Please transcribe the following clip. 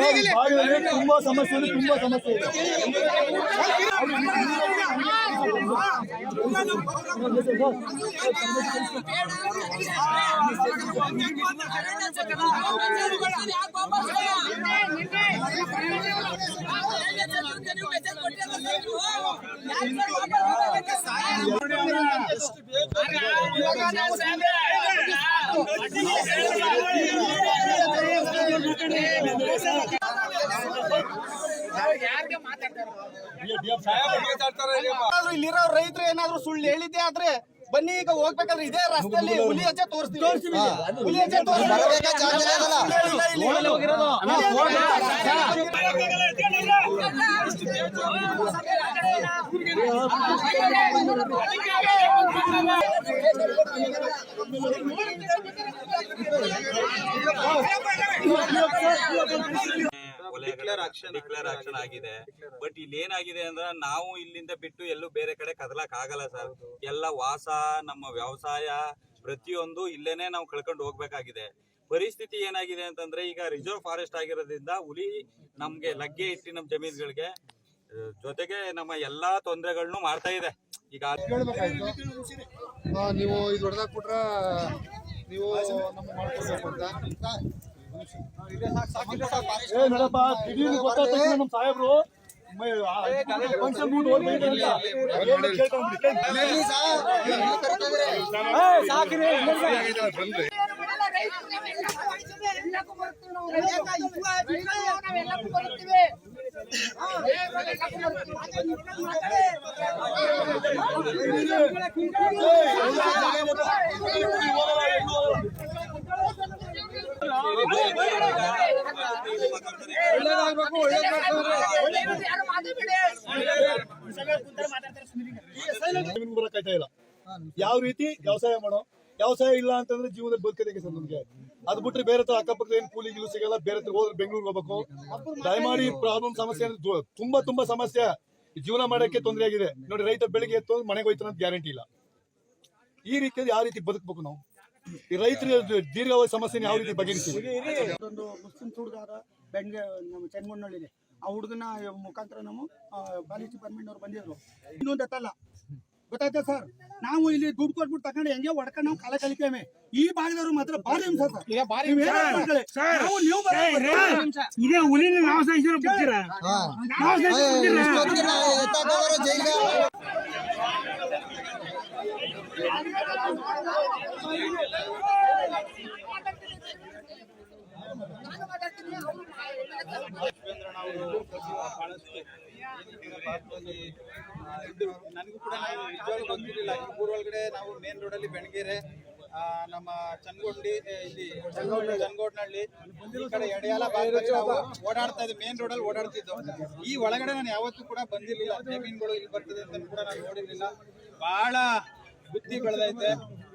Sir, ಈ ಭಾಗದಲ್ಲಿ ತುಂಬಾ ಸಮಸ್ಯೆ ಇದೆ ತುಂಬಾ ಸಮಸ್ಯೆ ಇದೆ ಏನಾದ್ರೂ ಇಲ್ಲಿರೋ ರೈತರು ಏನಾದ್ರು ಸುಳ್ಳು ಹೇಳಿದ್ದೆ ಆದ್ರೆ ಬನ್ನಿ ಈಗ ಹೋಗ್ಬೇಕಾದ್ರೆ ಇದೇ ರಸ್ತೆಯಲ್ಲಿ ಹುಲಿ ಹೆಜ್ಜೆ ತೋರಿಸ್ತೀವಿ ಹುಲಿ ಹೆಜ್ಜೆ ಡಿಕ್ಲೇರ್ ಆಕ್ಷನ್ ಆಗಿದೆ ಬಟ್ ಇಲ್ಲಿ ಏನಾಗಿದೆ ಅಂದ್ರೆ ನಾವು ಇಲ್ಲಿಂದ ಬಿಟ್ಟು ಎಲ್ಲೂ ಬೇರೆ ಕಡೆ ಕದಲಕ್ ಆಗಲ್ಲ ಸರ್. ಎಲ್ಲ ವಾಸ ನಮ್ಮ ವ್ಯವಸಾಯ ಪ್ರತಿಯೊಂದು ಇಲ್ಲೇನೆ ನಾವು ಕಳ್ಕೊಂಡು ಹೋಗ್ಬೇಕಾಗಿದೆ. ಪರಿಸ್ಥಿತಿ ಏನಾಗಿದೆ ಅಂತಂದ್ರೆ ಈಗ ರಿಸರ್ವ್ ಫಾರೆಸ್ಟ್ ಆಗಿರೋದ್ರಿಂದ ಹುಲಿ ನಮ್ಗೆ ಲಗ್ಗೆ ಇಟ್ಟು ನಮ್ಮ ಜಮೀನುಗಳಿಗೆ ಜೊತೆಗೆ ನಮ್ಮ ಎಲ್ಲಾ ತೊಂದರೆಗಳನ್ನು ಮಾಡ್ತಾ ಇದೆ. ಈಗ ನೀವು ಇದು ಹೊಡೆದಾಕ್ಬಿಟ್ರ ನೀವು ನಮ್ಮ ಮಾಡ್ಕೊಡ್ಬೇಕು ಅಂತ. ಏ ನೋಡಪ್ಪ ದಿಢೀರ್ನು ಗೊತ್ತಾದ ತಕ್ಷಣ ನಮ್ಮ ಸಾಹೇಬ್ರು ಫಂಕ್ಷನ್ ಮುಂದೆ ಹೋಗಿ ಬೈತಾರೆ ಅಂತ. ಅದೇನು ಕೇಳ್ಕೊಂಡ್ಬಿಡಿ, ಇಲ್ಲ? ಯಾವ ರೀತಿ ವ್ಯವಸಾಯ ಮಾಡೋ? ವ್ಯವಸಾಯ ಇಲ್ಲ ಅಂತಂದ್ರೆ ಜೀವನದಲ್ಲಿ ಬದುಕೋದಕ್ಕೆ ಸರ್ ನಮ್ಗೆ? ಅದ್ ಬಿಟ್ರೆ ಬೇರೆ ತರ ಅಕ್ಕಪಕ್ಕ ಏನ್ ಕೂಲಿ ಗಿಲು ಸಿಗಲ್ಲ ಬೇರೆ ತರ ಹೋದ್ರೆ ಬೆಂಗಳೂರಿಗೆ ಹೋಗ್ಬೇಕು? ದಯಮಾಡಿ ಪ್ರಾಬ್ಲಮ್ ಸಮಸ್ಯೆ ಅಂದ್ರೆ ತುಂಬಾ ತುಂಬಾ ಸಮಸ್ಯೆ. ಈ ಜೀವನ ಮಾಡಕ್ಕೆ ತೊಂದರೆ ಆಗಿದೆ. ನೋಡಿ ರೈತ ಬೆಳಿಗ್ಗೆ ಎತ್ತು ಮನೆಗೆ ಹೋಯ್ತಾನ ಅಂತ ಗ್ಯಾರಂಟಿ ಇಲ್ಲ. ಈ ರೀತಿಯಲ್ಲಿ ಯಾವ ರೀತಿ ಬದುಕಬೇಕು ನಾವು? ಈ ರೈತರ ದೀರ್ಘಾವಧಿ ಸಮಸ್ಯೆ ಯಾವ ರೀತಿ ಬಗೆಹರಿಸ್ತೀವಿ ಬೆಂಗೆ ನಮ್ಮ ಚೆನ್ಮಣ್ಣಳ್ಳಿದೆ. ಆ ಹುಡುಗನ ಮುಖಾಂತರ ನಾವು ಪಾಲಿಸ್ ಡಿಪಾರ್ಟ್ಮೆಂಟ್ ಅವ್ರು ಬಂದಿದ್ರು. ಇನ್ನೊಂದು ಎತ್ತಲ್ಲ. ಗೊತ್ತಾಯ್ತಾ ಸರ್? ನಾವು ಇಲ್ಲಿ ದುಡ್ಡು ಕೊಟ್ಬಿಟ್ಟು ತಗೊಂಡು ಹೆಂಗೆ ಹೊಡ್ಕೊಂಡು ನಾವು ಕಾಲ ಕಲಿತೇವೆ ಈ ಭಾಗದವರು ಮಾತ್ರ ಭಾರಿ ಹಿಂಸೆ ಸರ್. ನೀವ್ ಇದೇ ಹುಲಿನ ಬಿಡ್ತೀರಾ? ಬಿಡ್ತೀರಾ ನನಗೂ ಕೂಡ ನಾವು ನಿಜವಾಗ್ಲೂ ಗೊತ್ತಿರಲಿಲ್ಲ ಈ ಊರೊಳಗಡೆ ನಾವು ಮೇನ್ ರೋಡ್ ಅಲ್ಲಿ ಆ, ನಮ್ಮ ಚನ್ಗೊಂಡಿ ಇಲ್ಲಿ ಚನ್ಗೋಡ್ನಹಳ್ಳಿ ಈ ಕಡೆ ಎಡೆಯಾಲ ಭಾಗದಲ್ಲಿ ನಾವು ಓಡಾಡ್ತಾ ಇದ್ವಿ ಮೇನ್ ರೋಡಲ್ಲಿ ಓಡಾಡ್ತಿದ್ದು ಈ ಒಳಗಡೆ ನಾನು ಯಾವತ್ತೂ ಕೂಡ ಬಂದಿರಲಿಲ್ಲ ಜಮೀನುಗಳು ಇಲ್ಲಿ ಬರ್ತದೆ ಅಂತ ಕೂಡ ನಾನು ನೋಡಿರ್ಲಿಲ್ಲ ಬಹಳ ಬುದ್ಧಿ ಬೆಳೆದೈತೆ